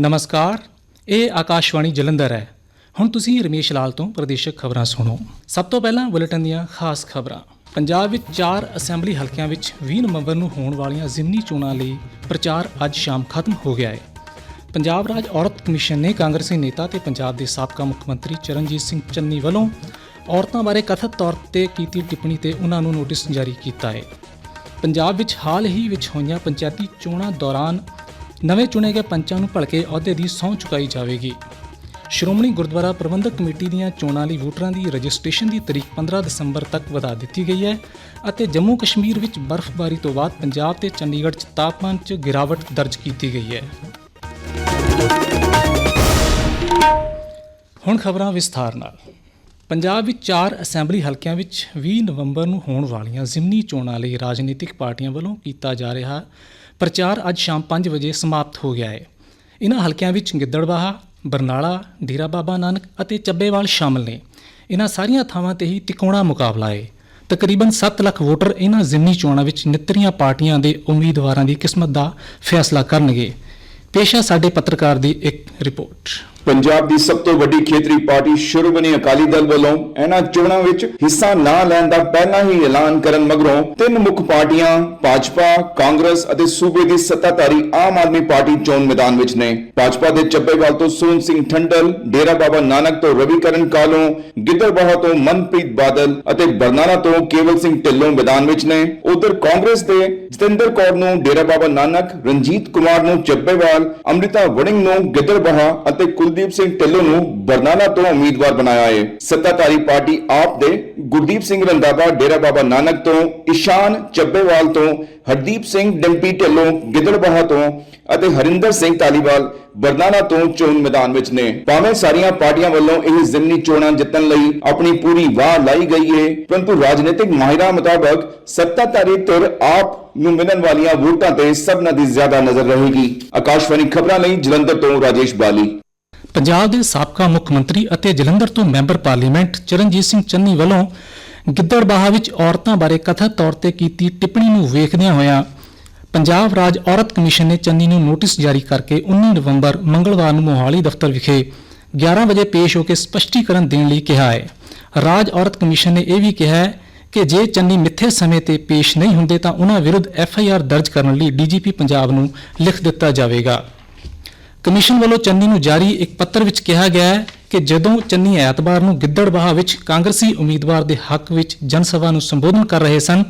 ਨਮਸਕਾਰ, ਇਹ ਆਕਾਸ਼ਵਾਣੀ ਜਲੰਧਰ ਹੈ। ਹੁਣ ਤੁਸੀਂ ਰਮੇਸ਼ ਲਾਲ ਤੋਂ ਪ੍ਰਦੇਸ਼ਕ ਖਬਰਾਂ ਸੁਣੋ। ਸਭ ਤੋਂ ਪਹਿਲਾਂ ਬੁਲੇਟਿਨ ਦੀਆਂ ਖਾਸ ਖਬਰਾਂ। ਪੰਜਾਬ ਵਿੱਚ 4 ਅਸੈਂਬਲੀ ਹਲਕਿਆਂ ਵਿੱਚ 20 ਨਵੰਬਰ ਨੂੰ ਹੋਣ ਵਾਲੀਆਂ ਜ਼ਿਮਨੀ ਚੋਣਾਂ ਲਈ ਪ੍ਰਚਾਰ ਅੱਜ ਸ਼ਾਮ ਖਤਮ ਹੋ ਗਿਆ ਹੈ। ਪੰਜਾਬ ਰਾਜ ਔਰਤ ਕਮਿਸ਼ਨ ਨੇ ਕਾਂਗਰਸੀ ਨੇਤਾ ਤੇ ਪੰਜਾਬ ਦੇ ਸਾਬਕਾ ਮੁੱਖ ਮੰਤਰੀ ਚਰਨਜੀਤ ਸਿੰਘ ਚੰਨੀ ਵੱਲੋਂ ਔਰਤਾਂ ਬਾਰੇ ਕਥਿਤ ਤੌਰ ਤੇ ਕੀਤੀ ਟਿੱਪਣੀ ਤੇ ਉਹਨਾਂ ਨੂੰ ਨੋਟਿਸ ਜਾਰੀ ਕੀਤਾ ਹੈ। ਪੰਜਾਬ ਵਿੱਚ ਹਾਲ ਹੀ ਵਿੱਚ ਹੋਈਆਂ ਪੰਚਾਇਤੀ ਚੋਣਾਂ ਦੌਰਾਨ ਨਵੇਂ ਚੁਣੇ ਗਏ ਪੰਚਾਂ ਨੂੰ ਭਲਕੇ ਅਹੁਦੇ ਦੀ ਸਹੁੰ ਚੁਕਾਈ ਜਾਵੇਗੀ। ਸ਼੍ਰੋਮਣੀ ਗੁਰਦੁਆਰਾ ਪ੍ਰਬੰਧਕ ਕਮੇਟੀ ਦੀਆਂ ਚੋਣਾਂ ਲਈ ਵੋਟਰਾਂ ਦੀ ਰਜਿਸਟ੍ਰੇਸ਼ਨ ਦੀ ਤਰੀਕ 15 ਦਸੰਬਰ ਤੱਕ ਵਧਾ ਦਿੱਤੀ ਗਈ ਹੈ ਅਤੇ ਜੰਮੂ ਕਸ਼ਮੀਰ ਵਿੱਚ ਬਰਫ਼ਬਾਰੀ ਤੋਂ ਬਾਅਦ ਪੰਜਾਬ ਤੇ ਚੰਡੀਗੜ੍ਹ 'ਚ ਤਾਪਮਾਨ 'ਚ ਗਿਰਾਵਟ ਦਰਜ ਕੀਤੀ ਗਈ ਹੈ। ਹੁਣ ਖਬਰਾਂ ਵਿਸਥਾਰ ਨਾਲ। ਪੰਜਾਬ ਵਿੱਚ ਚਾਰ ਅਸੈਂਬਲੀ ਹਲਕਿਆਂ ਵਿੱਚ 20 ਨਵੰਬਰ ਨੂੰ ਹੋਣ ਵਾਲੀਆਂ ਜ਼ਿਮਨੀ ਚੋਣਾਂ ਲਈ ਰਾਜਨੀਤਿਕ ਪਾਰਟੀਆਂ ਵੱਲੋਂ ਕੀਤਾ ਜਾ ਰਿਹਾ ਪ੍ਰਚਾਰ ਅੱਜ ਸ਼ਾਮ 5 ਵਜੇ ਸਮਾਪਤ ਹੋ ਗਿਆ ਹੈ। ਇਹਨਾਂ ਹਲਕਿਆਂ ਵਿੱਚ ਗਿੱਦੜਬਾਹਾ, ਬਰਨਾਲਾ, ਡੇਰਾ ਬਾਬਾ ਨਾਨਕ ਅਤੇ ਚੱਬੇਵਾਲ ਸ਼ਾਮਲ ਨੇ। ਇਹਨਾਂ ਸਾਰੀਆਂ ਥਾਵਾਂ ਤੇ ਹੀ ਤਿਕੋਣਾ ਮੁਕਾਬਲਾ ਹੈ। ਤਕਰੀਬਨ 7 ਲੱਖ ਵੋਟਰ ਇਹਨਾਂ ਜ਼ਿਮਨੀ ਚੋਣਾਂ ਵਿੱਚ ਨਿੱਤਰੀਆਂ ਪਾਰਟੀਆਂ ਦੇ ਉਮੀਦਵਾਰਾਂ ਦੀ ਕਿਸਮਤ ਦਾ ਫੈਸਲਾ ਕਰਨਗੇ। ਪੇਸ਼ਾ ਸਾਡੇ ਪੱਤਰਕਾਰ ਦੀ ਇੱਕ ਰਿਪੋਰਟ। ਪੰਜਾਬ ਦੀ ਸਭ ਤੋਂ ਵੱਡੀ ਖੇਤਰੀ ਪਾਰਟੀ ਸ਼੍ਰੋਮਣੀ ਅਕਾਲੀ ਦਲ ਵੱਲੋਂ। ਇਹਨਾਂ ਚੋਣਾਂ ਵਿੱਚ ਹਿੱਸਾ ਨਾ ਲੈਣ ਦਾ ਪਹਿਲਾਂ ਹੀ ਐਲਾਨ ਕਰਨ ਮਗਰੋਂ ਤਿੰਨ ਮੁੱਖ ਪਾਰਟੀਆਂ, ਭਾਜਪਾ, ਕਾਂਗਰਸ ਅਤੇ ਸੂਬੇ ਦੀ ਸੱਤਾਧਾਰੀ ਆਮ ਆਦਮੀ ਪਾਰਟੀ ਚੋਣ ਮੈਦਾਨ ਵਿੱਚ ਨੇ। ਭਾਜਪਾ ਦੇ ਚੱਬੇਵਾਲ ਤੋਂ ਸੋਹਣ ਸਿੰਘ ਠੰਡਲ, ਡੇਰਾ ਬਾਬਾ ਨਾਨਕ ਤੋਂ ਰਵੀਕਰਨ ਕਾਲੋਂ ਗਿੱਦੜਬਾਹਾ ਤੋਂ ਮਨਪ੍ਰੀਤ ਬਾਦਲ ਅਤੇ ਬਰਨਾਲਾ ਤੋਂ ਕੇਵਲ ਸਿੰਘ ਢਿੱਲੋਂ ਮੈਦਾਨ ਵਿੱਚ ਨੇ। ਉਧਰ ਕਾਂਗਰਸ ਦੇ ਜਤਿੰਦਰ ਕੌਰ ਨੂੰ ਡੇਰਾ ਬਾਬਾ ਨਾਨਕ, ਰਣਜੀਤ ਕੁਮਾਰ ਨੂੰ ਚੱਬੇਵਾਲ, ਅੰਮ੍ਰਿਤਾ ਵੜਿੰਗ ਨੂੰ ਗਿੱਦੜਬਾਹਾ ਅਤੇ ਕੁਲਦੀਪ ਸਿੰਘ ਢਿੱਲੋਂ ਨੂੰ ਬਰਨਾਲਾ ਤੋਂ ਉਮੀਦਵਾਰ ਬਣਾਇਆ ਹੈ। ਸੱਤਾਧਾਰੀ ਪਾਰਟੀ ਆਪ ਦੇ ਗੁਰਦੀਪ ਸਿੰਘ ਰੰਦਾਵਾ ਡੇਰਾ ਬਾਬਾ ਨਾਨਕ ਤੋਂ ਇਸ਼ਾਨ ਚੱਬੇਵਾਲ ਤੋਂ, ਹਰਦੀਪ ਸਿੰਘ ਡੰਪੀ ਢਿੱਲੋਂ ਗਿੱਦੜਬਾਹਾ ਤੋਂ ਅਤੇ ਹਰਿੰਦਰ ਸਿੰਘ ਧਾਲੀਵਾਲ ਬਰਨਾਲਾ ਤੋਂ ਚੋਣ ਮੈਦਾਨ ਵਿੱਚ ਨੇ। ਭਾਵੇਂ ਸਾਰੀਆਂ ਪਾਰਟੀਆਂ ਵੱਲੋਂ ਇਹ ਜ਼ਿਮਨੀ ਚੋਣਾਂ ਜਿੱਤਣ ਲਈ ਆਪਣੀ ਪੂਰੀ ਵਾਹ ਲਾਈ ਗਈ ਹੈ ਪਰੰਤੂ ਰਾਜਨੀਤਿਕ ਮਾਹਿਰਾਂ ਮੁਤਾਬਕ ਸੱਤਾਧਾਰੀ ਧਿਰ ਆਪ ਨੂੰ ਮਿਲਣ ਵਾਲੀਆਂ ਵੋਟਾਂ ਤੇ ਸਭਨਾਂ ਦੀ ਜ਼ਿਆਦਾ ਨਜ਼ਰ ਰਹੇਗੀ। ਆਕਾਸ਼ਵਾਣੀ ਖਬਰਾਂ ਲਈ ਜਲੰਧਰ ਤੋਂ ਰਾਜੇਸ਼ ਬਾਲੀ। ਪੰਜਾਬ ਦੇ ਸਾਬਕਾ ਮੁੱਖ ਮੰਤਰੀ ਅਤੇ ਜਲੰਧਰ ਤੋਂ ਮੈਂਬਰ ਪਾਰਲੀਮੈਂਟ ਚਰਨਜੀਤ ਸਿੰਘ ਚੰਨੀ ਵੱਲੋਂ ਗਿੱਦੜਬਾਹਾ ਵਿੱਚ ਔਰਤਾਂ ਬਾਰੇ ਕਥਿਤ ਤੌਰ ਤੇ ਕੀਤੀ ਟਿੱਪਣੀ ਨੂੰ ਵੇਖਦਿਆਂ ਹੋਇਆਂ ਪੰਜਾਬ ਰਾਜ ਔਰਤ ਕਮਿਸ਼ਨ ਨੇ ਚੰਨੀ ਨੂੰ ਨੋਟਿਸ ਜਾਰੀ ਕਰਕੇ 19 ਨਵੰਬਰ ਮੰਗਲਵਾਰ ਨੂੰ ਮੋਹਾਲੀ ਦਫ਼ਤਰ ਵਿਖੇ 11 ਵਜੇ ਪੇਸ਼ ਹੋ ਕੇ ਸਪਸ਼ਟੀਕਰਨ ਦੇਣ ਲਈ ਕਿਹਾ ਹੈ। ਰਾਜ ਔਰਤ ਕਮਿਸ਼ਨ ਨੇ ਇਹ ਵੀ ਕਿਹਾ ਹੈ ਕਿ ਜੇ ਚੰਨੀ ਮਿੱਥੇ ਸਮੇਂ ਤੇ ਪੇਸ਼ ਨਹੀਂ ਹੁੰਦੇ ਤਾਂ ਉਹਨਾਂ ਵਿਰੁੱਧ ਐਫ ਆਈ ਆਰ ਦਰਜ ਕਰਨ ਲਈ ਡੀਜੀਪੀ ਪੰਜਾਬ ਨੂੰ ਲਿਖ ਦਿੱਤਾ ਜਾਵੇਗਾ। ਕਮਿਸ਼ਨ ਵੱਲੋਂ ਚੰਨੀ ਨੂੰ ਜਾਰੀ ਇੱਕ ਪੱਤਰ ਵਿੱਚ ਕਿਹਾ ਗਿਆ ਹੈ ਕਿ ਜਦੋਂ ਚੰਨੀ ਐਤਵਾਰ ਨੂੰ ਗਿੱਦੜਬਾਹਾ ਵਿੱਚ ਕਾਂਗਰਸੀ ਉਮੀਦਵਾਰ ਦੇ ਹੱਕ ਵਿੱਚ ਜਨ ਸਭਾ ਨੂੰ ਸੰਬੋਧਨ ਕਰ ਰਹੇ ਸਨ,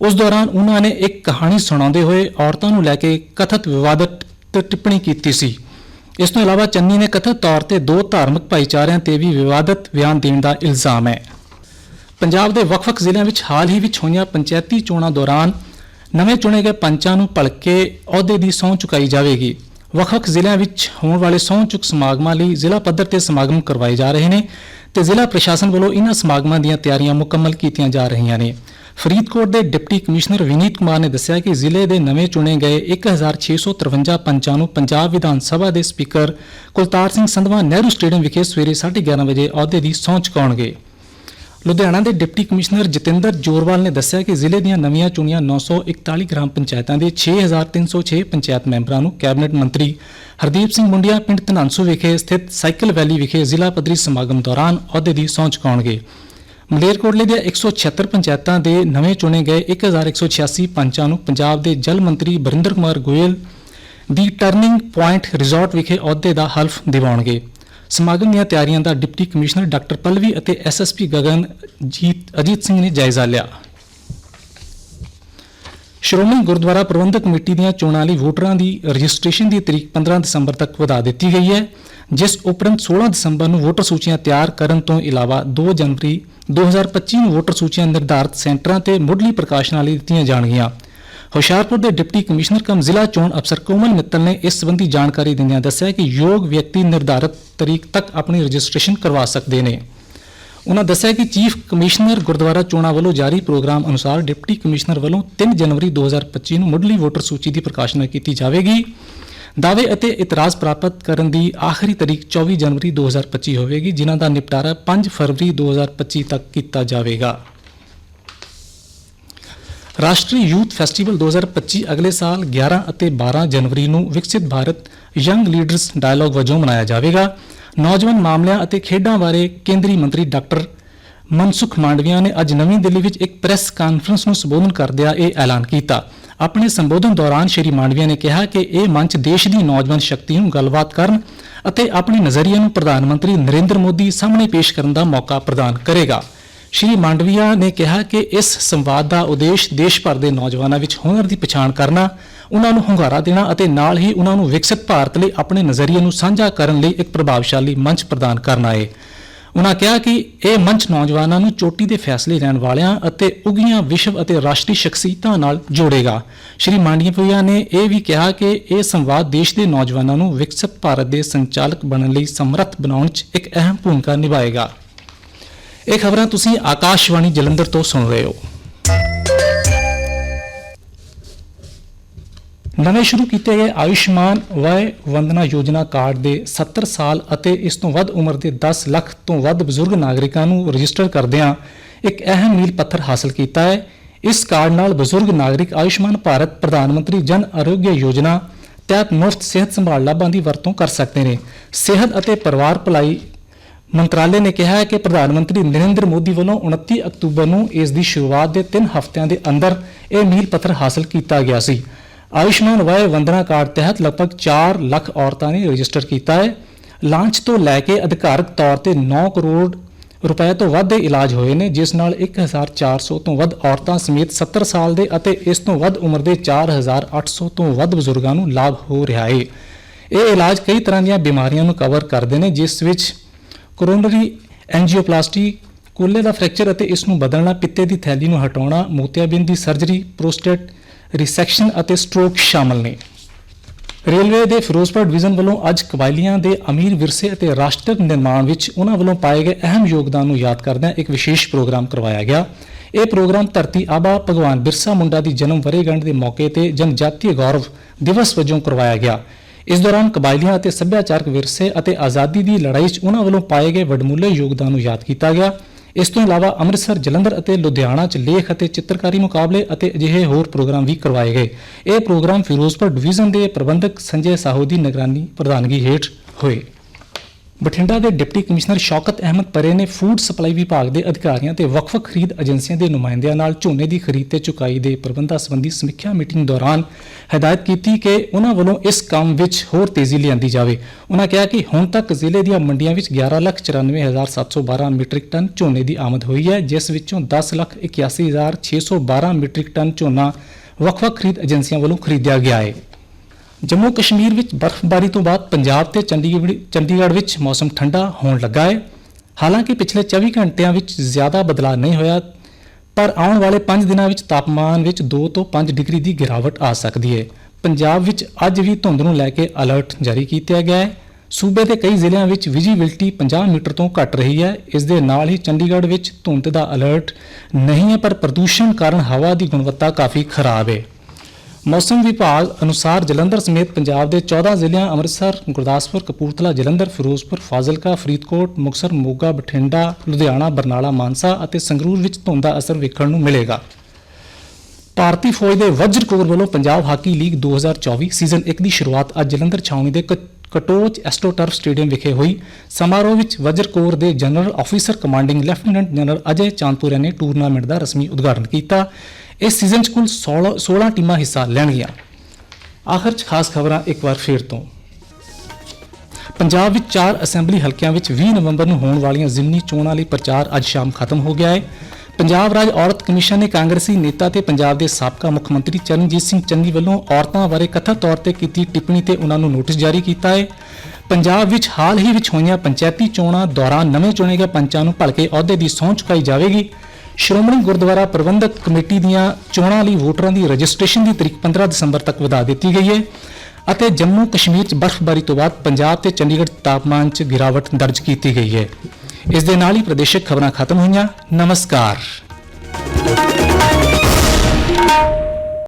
ਉਸ ਦੌਰਾਨ ਉਹਨਾਂ ਨੇ ਇੱਕ ਕਹਾਣੀ ਸੁਣਾਉਂਦੇ ਹੋਏ ਔਰਤਾਂ ਨੂੰ ਲੈ ਕੇ ਕਥਿਤ ਵਿਵਾਦਤ ਟ- ਟਿੱਪਣੀ ਕੀਤੀ ਸੀ। ਇਸ ਤੋਂ ਇਲਾਵਾ ਚੰਨੀ ਨੇ ਕਥਿਤ ਤੌਰ ਤੇ ਦੋ ਧਾਰਮਿਕ ਭਾਈਚਾਰਿਆਂ ਤੇ ਵੀ ਵਿਵਾਦਤ ਬਿਆਨ ਦੇਣ ਦਾ ਇਲਜ਼ਾਮ ਹੈ। ਪੰਜਾਬ ਦੇ ਵੱਖ-ਵੱਖ ਜ਼ਿਲ੍ਹਿਆਂ ਵਿੱਚ ਹਾਲ ਹੀ ਵਿੱਚ ਹੋਈਆਂ ਪੰਚਾਇਤੀ ਚੋਣਾਂ ਦੌਰਾਨ ਨਵੇਂ ਚੁਣੇ ਗਏ ਪੰਚਾਂ ਨੂੰ ਭਲਕੇ ਅਹੁਦੇ ਦੀ ਸਹੁੰ ਚੁਕਾਈ ਜਾਵੇਗੀ। ਵੱਖ-ਵੱਖ ਜ਼ਿਲ੍ਹਿਆਂ ਵਿੱਚ ਹੋਣ ਵਾਲੇ ਸਹੁੰ ਚੁੱਕ ਸਮਾਗਮਾਂ ਲਈ ਜ਼ਿਲ੍ਹਾ ਪੱਧਰ ਤੇ ਸਮਾਗਮ ਕਰਵਾਏ ਜਾ ਰਹੇ ਨੇ ਤੇ ਜ਼ਿਲ੍ਹਾ ਪ੍ਰਸ਼ਾਸਨ ਵੱਲੋਂ ਇਹਨਾਂ ਸਮਾਗਮਾਂ ਦੀਆਂ ਤਿਆਰੀਆਂ ਮੁਕੰਮਲ ਕੀਤੀਆਂ ਜਾ ਰਹੀਆਂ ਨੇ। ਫਰੀਦਕੋਟ ਦੇ ਡਿਪਟੀ ਕਮਿਸ਼ਨਰ ਵਿਨੀਤ ਕੁਮਾਰ ਨੇ ਦੱਸਿਆ ਕਿ ਜ਼ਿਲ੍ਹੇ ਦੇ ਨਵੇਂ ਚੁਣੇ ਗਏ 1653 ਪੰਚਾਂ ਨੂੰ ਪੰਜਾਬ ਵਿਧਾਨ ਸਭਾ ਦੇ ਸਪੀਕਰ ਕੁਲਤਾਰ ਸਿੰਘ ਸੰਧਵਾ ਨਹਿਰੂ ਸਟੇਡੀਅਮ ਵਿਖੇ ਸਵੇਰੇ 11:30 ਵਜੇ ਅਹੁਦੇ ਦੀ ਸਹੁੰ ਚੁਕਾਉਣਗੇ। ਲੁਧਿਆਣਾ ਦੇ ਡਿਪਟੀ ਕਮਿਸ਼ਨਰ ਜਤਿੰਦਰ ਜੋਰਵਾਲ ਨੇ ਦੱਸਿਆ ਕਿ ਜ਼ਿਲ੍ਹੇ ਦੀਆਂ ਨਵੀਆਂ ਚੁਣੀਆਂ 941 ਗ੍ਰਾਮ ਪੰਚਾਇਤਾਂ ਦੇ 6306 ਪੰਚਾਇਤ ਮੈਂਬਰਾਂ ਨੂੰ ਕੈਬਨਿਟ ਮੰਤਰੀ ਹਰਦੀਪ ਸਿੰਘ ਮੁੰਡਿਆ, ਪਿੰਡ ਧਨਾਂਸੂ ਵਿਖੇ ਸਥਿਤ ਸਾਈਕਲ ਵੈਲੀ ਵਿਖੇ ਜ਼ਿਲ੍ਹਾ ਪੱਧਰੀ ਸਮਾਗਮ ਦੌਰਾਨ ਅਹੁਦੇ ਦੀ ਸਹੁੰ ਚੁਕਾਉਣਗੇ ਮਲੇਰਕੋਟਲੇ ਦੇ 176 ਪੰਚਾਇਤਾਂ ਦੇ ਨਵੇਂ ਚੁਣੇ ਗਏ 1186 ਪੰਚਾਂ ਨੂੰ ਪੰਜਾਬ ਦੇ ਜਲ ਮੰਤਰੀ ਬਰਿੰਦਰ ਕੁਮਾਰ ਗੋਇਲ ਦੀ ਟਰਨਿੰਗ ਪੁਆਇੰਟ ਰਿਜ਼ੋਰਟ ਵਿਖੇ ਅਹੁਦੇ ਦਾ ਹਲਫ ਦਿਵਾਉਣਗੇ। ਸਮਾਗਮ ਦੀਆਂ ਤਿਆਰੀਆਂ ਦਾ ਡਿਪਟੀ ਕਮਿਸ਼ਨਰ ਡਾਕਟਰ ਪਲਵੀ ਅਤੇ ਐਸਐਸਪੀ ਗਗਨ ਜੀਤ ਅਜੀਤ ਸਿੰਘ ਨੇ ਜਾਇਜ਼ਾ ਲਿਆ। ਸ਼੍ਰੋਮਣੀ ਗੁਰਦੁਆਰਾ ਪ੍ਰਬੰਧਕ ਕਮੇਟੀ ਦੀਆਂ ਚੋਣਾਂ ਲਈ ਵੋਟਰਾਂ ਦੀ ਰਜਿਸਟ੍ਰੇਸ਼ਨ ਦੀ ਤਰੀਕ 15 ਦਸੰਬਰ ਤੱਕ ਵਧਾ ਦਿੱਤੀ ਗਈ ਹੈ, ਜਿਸ ਉਪਰੰਤ 16 ਦਸੰਬਰ ਨੂੰ ਵੋਟਰ ਸੂਚੀਆਂ ਤਿਆਰ ਕਰਨ ਤੋਂ ਇਲਾਵਾ 2 ਜਨਵਰੀ 2025 ਨੂੰ ਵੋਟਰ ਸੂਚੀਆਂ ਨਿਰਧਾਰਤ ਸੈਂਟਰਾਂ ਤੇ ਮੁੱਢਲੀ ਪ੍ਰਕਾਸ਼ਨਾਂ ਲਈ ਦਿੱਤੀਆਂ ਜਾਣਗੀਆਂ। ਹੁਸ਼ਿਆਰਪੁਰ ਦੇ ਡਿਪਟੀ ਕਮਿਸ਼ਨਰ ਕਮ ਜ਼ਿਲ੍ਹਾ ਚੋਣ ਅਫਸਰ ਕੋਮਲ ਮਿੱਤਲ ਨੇ ਇਸ ਸੰਬੰਧੀ ਜਾਣਕਾਰੀ ਦਿੰਦਿਆਂ ਦੱਸਿਆ ਕਿ ਯੋਗ ਵਿਅਕਤੀ ਨਿਰਧਾਰਤ ਤਰੀਕ ਤੱਕ ਆਪਣੀ ਰਜਿਸਟ੍ਰੇਸ਼ਨ ਕਰਵਾ ਸਕਦੇ ਨੇ। ਉਹਨਾਂ ਦੱਸਿਆ ਕਿ ਚੀਫ ਕਮਿਸ਼ਨਰ ਗੁਰਦੁਆਰਾ ਚੋਣਾਂ ਵੱਲੋਂ ਜਾਰੀ ਪ੍ਰੋਗਰਾਮ ਅਨੁਸਾਰ ਡਿਪਟੀ ਕਮਿਸ਼ਨਰ ਵੱਲੋਂ 3 ਜਨਵਰੀ 2025 ਨੂੰ ਮੁੱਢਲੀ ਵੋਟਰ ਸੂਚੀ ਦੀ ਪ੍ਰਕਾਸ਼ਨਾ ਕੀਤੀ ਜਾਵੇਗੀ। ਦਾਅਵੇ ਅਤੇ ਇਤਰਾਜ਼ ਪ੍ਰਾਪਤ ਕਰਨ ਦੀ ਆਖਰੀ ਤਾਰੀਖ 24 ਜਨਵਰੀ 2025 ਹੋਵੇਗੀ, ਜਿਨ੍ਹਾਂ ਦਾ ਨਿਪਟਾਰਾ 5 ਫਰਵਰੀ 2025 ਤੱਕ ਕੀਤਾ ਜਾਵੇਗਾ। ਰਾਸ਼ਟਰੀ ਯੂਥ ਫੈਸਟੀਵਲ 2025 ਅਗਲੇ ਸਾਲ 11 ਅਤੇ 12 ਜਨਵਰੀ ਨੂੰ ਵਿਕਸਿਤ ਭਾਰਤ ਯੰਗ ਲੀਡਰਸ ਡਾਇਲੌਗ ਵਜੋਂ ਮਨਾਇਆ ਜਾਵੇਗਾ। ਨੌਜਵਾਨ ਮਾਮਲਿਆਂ ਅਤੇ ਖੇਡਾਂ ਬਾਰੇ ਕੇਂਦਰੀ ਮੰਤਰੀ ਡਾਕਟਰ ਮਨਸੁਖ ਮਾਂਡਵੀਆ ਨੇ ਅੱਜ ਨਵੀਂ ਦਿੱਲੀ ਵਿੱਚ ਇੱਕ ਪ੍ਰੈਸ ਕਾਨਫਰੰਸ ਨੂੰ ਸੰਬੋਧਨ ਕਰਦਿਆਂ ਇਹ ਐਲਾਨ ਕੀਤਾ। ਆਪਣੇ ਸੰਬੋਧਨ ਦੌਰਾਨ ਸ਼੍ਰੀ ਮਾਂਡਵੀਆ ਨੇ ਕਿਹਾ ਕਿ ਇਹ ਮੰਚ ਦੇਸ਼ ਦੀ ਨੌਜਵਾਨ ਸ਼ਕਤੀ ਨੂੰ ਗੱਲਬਾਤ ਕਰਨ ਅਤੇ ਆਪਣੇ ਨਜ਼ਰੀਏ ਨੂੰ ਪ੍ਰਧਾਨ ਮੰਤਰੀ ਨਰਿੰਦਰ ਮੋਦੀ ਸਾਹਮਣੇ ਪੇਸ਼ ਕਰਨ ਦਾ ਮੌਕਾ ਪ੍ਰਦਾਨ ਕਰੇਗਾ। ਸ਼੍ਰੀ ਮਾਂਡਵੀਆ ਨੇ ਕਿਹਾ ਕਿ ਇਸ ਸੰਵਾਦ ਦਾ ਉਦੇਸ਼ ਦੇਸ਼ ਭਰ ਦੇ ਨੌਜਵਾਨਾਂ ਵਿੱਚ ਹੁਨਰ ਦੀ ਪਛਾਣ ਕਰਨਾ, ਉਹਨਾਂ ਨੂੰ ਹੁੰਗਾਰਾ ਦੇਣਾ ਅਤੇ ਨਾਲ ਹੀ ਉਹਨਾਂ ਨੂੰ ਵਿਕਸਿਤ ਭਾਰਤ ਲਈ ਆਪਣੇ ਨਜ਼ਰੀਏ ਨੂੰ ਸਾਂਝਾ ਕਰਨ ਲਈ ਇੱਕ ਪ੍ਰਭਾਵਸ਼ਾਲੀ ਮੰਚ ਪ੍ਰਦਾਨ ਕਰਨਾ ਹੈ ਉਹਨਾਂ ਕਿਹਾ ਕਿ ਇਹ ਮੰਚ ਨੌਜਵਾਨਾਂ ਨੂੰ ਚੋਟੀ ਦੇ ਫੈਸਲੇ ਲੈਣ ਵਾਲਿਆਂ ਅਤੇ ਉਗੀਆਂ ਵਿਸ਼ਵ ਅਤੇ ਰਾਸ਼ਟਰੀ ਸ਼ਖਸੀਅਤਾਂ ਨਾਲ ਜੋੜੇਗਾ। ਸ਼੍ਰੀ ਮਾਂਡੀਆ ਨੇ ਇਹ ਵੀ ਕਿਹਾ ਕਿ ਇਹ ਸੰਵਾਦ ਦੇਸ਼ ਦੇ ਨੌਜਵਾਨਾਂ ਨੂੰ ਵਿਕਸਿਤ ਭਾਰਤ ਦੇ ਸੰਚਾਲਕ ਬਣਨ ਲਈ ਸਮਰੱਥ ਬਣਾਉਣ 'ਚ ਇੱਕ ਅਹਿਮ ਭੂਮਿਕਾ ਨਿਭਾਏਗਾ। ਇਹ ਖਬਰਾਂ ਤੁਸੀਂ ਆਕਾਸ਼ਵਾਣੀ ਜਲੰਧਰ ਤੋਂ ਸੁਣ ਰਹੇ ਹੋ। ਨਵੇਂ ਸ਼ੁਰੂ ਕੀਤੇ ਗਏ ਆਯੁਸ਼ਮਾਨ ਵੈ ਵੰਦਨਾ ਯੋਜਨਾ ਕਾਰਡ ਦੇ 70 ਸਾਲ ਅਤੇ ਇਸ ਤੋਂ ਵੱਧ ਉਮਰ ਦੇ 10 ਲੱਖ ਤੋਂ ਵੱਧ ਬਜ਼ੁਰਗ ਨਾਗਰਿਕਾਂ ਨੂੰ ਰਜਿਸਟਰ ਕਰਦਿਆਂ ਇੱਕ ਅਹਿਮ ਮੀਲ ਪੱਥਰ ਹਾਸਲ ਕੀਤਾ ਹੈ। ਇਸ ਕਾਰਡ ਨਾਲ ਬਜ਼ੁਰਗ ਨਾਗਰਿਕ ਆਯੁਸ਼ਮਾਨ ਭਾਰਤ ਪ੍ਰਧਾਨ ਮੰਤਰੀ ਜਨ ਆਰੋਗਯ ਯੋਜਨਾ ਤਹਿਤ ਮੁਫਤ ਸਿਹਤ ਸੰਭਾਲ ਲਾਭਾਂ ਦੀ ਵਰਤੋਂ ਕਰ ਸਕਦੇ ਨੇ। ਸਿਹਤ ਅਤੇ ਪਰਿਵਾਰ ਭਲਾਈ ਮੰਤਰਾਲੇ ਨੇ ਕਿਹਾ ਹੈ ਕਿ ਪ੍ਰਧਾਨ ਮੰਤਰੀ ਨਰਿੰਦਰ ਮੋਦੀ ਵੱਲੋਂ 29 ਅਕਤੂਬਰ ਨੂੰ ਇਸ ਦੀ ਸ਼ੁਰੂਆਤ ਦੇ 3 ਹਫ਼ਤਿਆਂ ਦੇ ਅੰਦਰ ਇਹ ਮੀਲ ਪੱਥਰ ਹਾਸਲ ਕੀਤਾ ਗਿਆ ਸੀ। ਆਯੁਸ਼ਮਾਨ ਵਾਏ ਵੰਦਨਾ ਕਾਰਡ ਤਹਿਤ ਲਗਭਗ 4 ਲੱਖ ਔਰਤਾਂ ਨੇ ਰਜਿਸਟਰ ਕੀਤਾ ਹੈ। ਲਾਂਚ ਤੋਂ ਲੈ ਕੇ ਅਧਿਕਾਰਕ ਤੌਰ ਤੇ 9 ਕਰੋੜ ਰੁਪਏ ਤੋਂ ਵੱਧ ਦੇ ਇਲਾਜ ਹੋਏ ਨੇ, ਜਿਸ ਨਾਲ 1400 ਤੋਂ ਵੱਧ ਔਰਤਾਂ ਸਮੇਤ 70 ਸਾਲ ਦੇ ਅਤੇ ਇਸ ਤੋਂ ਵੱਧ ਉਮਰ ਦੇ 4800 ਤੋਂ ਵੱਧ ਬਜ਼ੁਰਗਾਂ ਨੂੰ ਲਾਭ ਹੋ ਰਿਹਾ ਹੈ ਇਹ ਇਲਾਜ ਕਈ ਤਰ੍ਹਾਂ ਦੀਆਂ ਬਿਮਾਰੀਆਂ ਨੂੰ ਕਵਰ ਕਰਦੇ ਨੇ, ਜਿਸ ਵਿੱਚ ਕੋਰੋਨਰੀ ਐਂਜੀਓਪਲਾਸਟੀ, ਕੂਲੇ ਦਾ ਫ੍ਰੈਕਚਰ ਅਤੇ ਇਸ ਨੂੰ ਬਦਲਣਾ, ਪਿੱਤੇ ਦੀ ਥੈਲੀ ਨੂੰ ਹਟਾਉਣਾ, ਮੋਤੀਆਬਿੰਦ ਦੀ ਸਰਜਰੀ, ਪ੍ਰੋਸਟੇਟ ਰਿਸੈਕਸ਼ਨ ਅਤੇ ਸਟ੍ਰੋਕ ਸ਼ਾਮਲ ਨੇ। ਰੇਲਵੇ ਦੇ ਫਿਰੋਜ਼ਪੁਰ ਡਿਵੀਜ਼ਨ ਵੱਲੋਂ ਅੱਜ ਕਬਾਇਲੀਆਂ ਦੇ ਅਮੀਰ ਵਿਰਸੇ ਅਤੇ ਰਾਸ਼ਟਰ ਨਿਰਮਾਣ ਵਿੱਚ ਉਹਨਾਂ ਵੱਲੋਂ ਪਾਏ ਗਏ ਅਹਿਮ ਯੋਗਦਾਨ ਨੂੰ ਯਾਦ ਕਰਦਿਆਂ ਇੱਕ ਵਿਸ਼ੇਸ਼ ਪ੍ਰੋਗਰਾਮ ਕਰਵਾਇਆ ਗਿਆ। ਇਹ ਪ੍ਰੋਗਰਾਮ ਧਰਤੀ ਆਬਾ ਭਗਵਾਨ ਬਿਰਸਾ ਮੁੰਡਾ ਦੀ ਜਨਮ ਵਰ੍ਹੇਗੰਢ ਦੇ ਮੌਕੇ ਤੇ ਜਨਜਾਤੀ ਗੌਰਵ ਦਿਵਸ ਵਜੋਂ ਕਰਵਾਇਆ ਗਿਆ। ਇਸ ਦੌਰਾਨ ਕਬਾਇਲੀਆਂ ਅਤੇ ਸੱਭਿਆਚਾਰਕ ਵਿਰਸੇ ਅਤੇ ਆਜ਼ਾਦੀ ਦੀ ਲੜਾਈ 'ਚ ਉਹਨਾਂ ਵੱਲੋਂ ਪਾਏ ਗਏ ਵੱਡਮੁੱਲੇ ਯੋਗਦਾਨ ਨੂੰ ਯਾਦ ਕੀਤਾ ਗਿਆ। ਇਸ ਤੋਂ ਇਲਾਵਾ ਅੰਮ੍ਰਿਤਸਰ, ਜਲੰਧਰ ਅਤੇ ਲੁਧਿਆਣਾ 'ਚ ਲੇਖ ਅਤੇ ਚਿੱਤਰਕਾਰੀ ਮੁਕਾਬਲੇ ਅਤੇ ਅਜਿਹੇ ਹੋਰ ਪ੍ਰੋਗਰਾਮ ਵੀ ਕਰਵਾਏ ਗਏ। ਇਹ ਪ੍ਰੋਗਰਾਮ ਫਿਰੋਜ਼ਪੁਰ ਡਿਵੀਜ਼ਨ ਦੇ ਪ੍ਰਬੰਧਕ ਸੰਜੇ ਸਾਹੂ ਦੀ ਨਿਗਰਾਨੀ ਪ੍ਰਧਾਨਗੀ ਹੇਠ ਹੋਏ। ਬਠਿੰਡਾ ਦੇ ਡਿਪਟੀ ਕਮਿਸ਼ਨਰ ਸ਼ੌਕਤ ਅਹਿਮਦ ਪਰੇ ਨੇ ਫੂਡ ਸਪਲਾਈ ਵਿਭਾਗ ਦੇ ਅਧਿਕਾਰੀਆਂ ਤੇ ਵੱਖ-ਵੱਖ ਖਰੀਦ ਏਜੰਸੀਆਂ ਦੇ ਨੁਮਾਇੰਦਿਆਂ ਨਾਲ ਝੋਨੇ ਦੀ ਖਰੀਦ ਤੇ ਚੁਕਾਈ ਦੇ ਪ੍ਰਬੰਧਾਂ ਸੰਬੰਧੀ ਸਮੀਖਿਆ ਮੀਟਿੰਗ ਦੌਰਾਨ ਹਦਾਇਤ ਕੀਤੀ ਕਿ ਉਹਨਾਂ ਵੱਲੋਂ ਇਸ ਕੰਮ ਵਿੱਚ ਹੋਰ ਤੇਜ਼ੀ ਲਿਆਂਦੀ ਜਾਵੇ। ਉਹਨਾਂ ਕਿਹਾ ਕਿ ਹੁਣ ਤੱਕ ਜ਼ਿਲ੍ਹੇ ਦੀਆਂ ਮੰਡੀਆਂ ਵਿੱਚ 11,94,712 ਮੀਟ੍ਰਿਕ ਟਨ ਝੋਨੇ ਦੀ ਆਮਦ ਹੋਈ ਹੈ ਜਿਸ ਵਿੱਚੋਂ 10,81,612 ਮੀਟ੍ਰਿਕ ਟਨ ਝੋਨਾ ਵੱਖ-ਵੱਖ ਖਰੀਦ ਏਜੰਸੀਆਂ ਵੱਲੋਂ ਖਰੀਦਿਆ ਗਿਆ ਹੈ। ਜੰਮੂ ਕਸ਼ਮੀਰ ਵਿੱਚ ਬਰਫ਼ਬਾਰੀ ਤੋਂ ਬਾਅਦ ਪੰਜਾਬ ਤੇ ਚੰਡੀਗੜ੍ਹ ਚੰਡੀਗੜ੍ਹ ਵਿੱਚ ਮੌਸਮ ਠੰਡਾ ਹੋਣ ਲੱਗਾ ਹੈ। ਹਾਲਾਂਕਿ ਪਿਛਲੇ 24 ਘੰਟਿਆਂ ਵਿੱਚ ਜ਼ਿਆਦਾ ਬਦਲਾਅ ਨਹੀਂ ਹੋਇਆ, ਪਰ ਆਉਣ ਵਾਲੇ 5 ਦਿਨਾਂ ਵਿੱਚ ਤਾਪਮਾਨ ਵਿੱਚ 2 ਤੋਂ 5 ਡਿਗਰੀ ਦੀ ਗਿਰਾਵਟ ਆ ਸਕਦੀ ਹੈ। ਪੰਜਾਬ ਵਿੱਚ ਅੱਜ ਵੀ ਧੁੰਦ ਨੂੰ ਲੈ ਕੇ ਅਲਰਟ ਜਾਰੀ ਕੀਤਾ ਗਿਆ ਹੈ। ਸੂਬੇ ਦੇ ਕਈ ਜ਼ਿਲ੍ਹਿਆਂ ਵਿੱਚ ਵਿਜੀਬਿਲਟੀ 50 ਮੀਟਰ ਤੋਂ ਘੱਟ ਰਹੀ ਹੈ। ਇਸ ਦੇ ਨਾਲ ਹੀ ਚੰਡੀਗੜ੍ਹ ਵਿੱਚ ਧੁੰਦ ਦਾ ਅਲਰਟ ਨਹੀਂ ਹੈ, ਪਰ ਪ੍ਰਦੂਸ਼ਣ ਕਾਰਨ ਹਵਾ ਦੀ ਗੁਣਵੱਤਾ ਕਾਫੀ ਖਰਾਬ ਹੈ। ਮੌਸਮ ਵਿਭਾਗ ਅਨੁਸਾਰ ਜਲੰਧਰ ਸਮੇਤ ਪੰਜਾਬ ਦੇ 14 ਜ਼ਿਲ੍ਹਿਆਂ, ਅੰਮ੍ਰਿਤਸਰ, ਗੁਰਦਾਸਪੁਰ, ਕਪੂਰਥਲਾ, ਜਲੰਧਰ, ਫਿਰੋਜ਼ਪੁਰ, ਫਾਜ਼ਿਲਕਾ, ਫਰੀਦਕੋਟ ਮੁਕਸਰ ਮੋਗਾ, ਬਠਿੰਡਾ, ਲੁਧਿਆਣਾ, ਬਰਨਾਲਾ, ਮਾਨਸਾ ਅਤੇ ਸੰਗਰੂਰ ਵਿੱਚ ਧੁੰਦ ਦਾ ਅਸਰ ਵੇਖਣ ਨੂੰ ਮਿਲੇਗਾ। ਭਾਰਤੀ ਫੌਜ ਦੇ ਵਜਰ ਕੋਰ ਵੱਲੋਂ ਪੰਜਾਬ ਹਾਕੀ ਲੀਗ 2024 ਸੀਜ਼ਨ 1 ਦੀ ਸ਼ੁਰੂਆਤ ਅੱਜ ਜਲੰਧਰ ਛਾਉਣੀ ਦੇ ਕਟੋਚ ਐਸਟੋਟਰਫ ਸਟੇਡੀਅਮ ਵਿਖੇ ਹੋਈ। ਸਮਾਰੋਹ ਵਿੱਚ ਵਜਰ ਕੋਰ ਦੇ general officer, commanding lieutenant general Ajay Chandpuria ਨੇ ਟੂਰਨਾਮੈਂਟ ਦਾ ਰਸਮੀ ਉਦਘਾਟਨ ਕੀਤਾ। ਇਸ ਸੀਜ਼ਨ 'ਚ ਕੁੱਲ 16 16 ਟੀਮਾਂ ਹਿੱਸਾ ਲੈਣਗੀਆਂ। ਆਖਰ 'ਚ ਖਾਸ ਖਬਰਾਂ ਇੱਕ ਵਾਰ ਫੇਰ ਤੋਂ। ਪੰਜਾਬ ਵਿੱਚ ਚਾਰ ਅਸੈਂਬਲੀ ਹਲਕਿਆਂ ਵਿੱਚ 20 ਨਵੰਬਰ ਨੂੰ ਹੋਣ ਵਾਲੀਆਂ ਜ਼ਿਮਨੀ ਚੋਣਾਂ ਲਈ ਪ੍ਰਚਾਰ ਅੱਜ ਸ਼ਾਮ ਖਤਮ ਹੋ ਗਿਆ ਹੈ। ਪੰਜਾਬ ਰਾਜ ਔਰਤ ਕਮਿਸ਼ਨ ਨੇ ਕਾਂਗਰਸੀ ਨੇਤਾ ਤੇ ਪੰਜਾਬ ਦੇ ਸਾਬਕਾ ਮੁੱਖ ਮੰਤਰੀ ਚਰਨਜੀਤ ਸਿੰਘ ਚੰਨੀ ਵੱਲੋਂ ਔਰਤਾਂ ਬਾਰੇ ਕਥਿਤ ਤੌਰ ਤੇ ਕੀਤੀ ਟਿੱਪਣੀ ਤੇ ਉਹਨਾਂ ਨੂੰ ਨੋਟਿਸ ਜਾਰੀ ਕੀਤਾ ਹੈ। ਪੰਜਾਬ ਵਿੱਚ ਹਾਲ ਹੀ ਵਿੱਚ ਹੋਈਆਂ ਪੰਚਾਇਤੀ ਚੋਣਾਂ ਦੌਰਾਨ ਨਵੇਂ ਚੁਣੇ ਗਏ ਪੰਚਾਂ ਨੂੰ ਭਲਕੇ ਅਹੁਦੇ ਦੀ ਸਹੁੰ ਚੁਕਾਈ ਜਾਵੇਗੀ। ਸ਼੍ਰੋਮਣੀ ਗੁਰਦੁਆਰਾ ਪ੍ਰਬੰਧਕ ਕਮੇਟੀ ਦੀਆਂ ਚੋਣਾਂ ਲਈ ਵੋਟਰਾਂ ਦੀ ਰਜਿਸਟ੍ਰੇਸ਼ਨ ਦੀ ਤਰੀਕ 15 ਦਸੰਬਰ ਤੱਕ ਵਧਾ ਦਿੱਤੀ ਗਈ ਹੈ ਅਤੇ ਜੰਮੂ ਕਸ਼ਮੀਰ 'ਚ ਬਰਫ਼ਬਾਰੀ ਤੋਂ ਬਾਅਦ ਪੰਜਾਬ ਤੇ ਚੰਡੀਗੜ੍ਹ ਤਾਪਮਾਨ 'ਚ ਗਿਰਾਵਟ ਦਰਜ ਕੀਤੀ ਗਈ ਹੈ। ਇਸ ਦੇ ਨਾਲ ਹੀ ਪ੍ਰਦੇਸ਼ਕ ਖਬਰਾਂ ਖਤਮ ਹੋਈਆਂ। ਨਮਸਕਾਰ।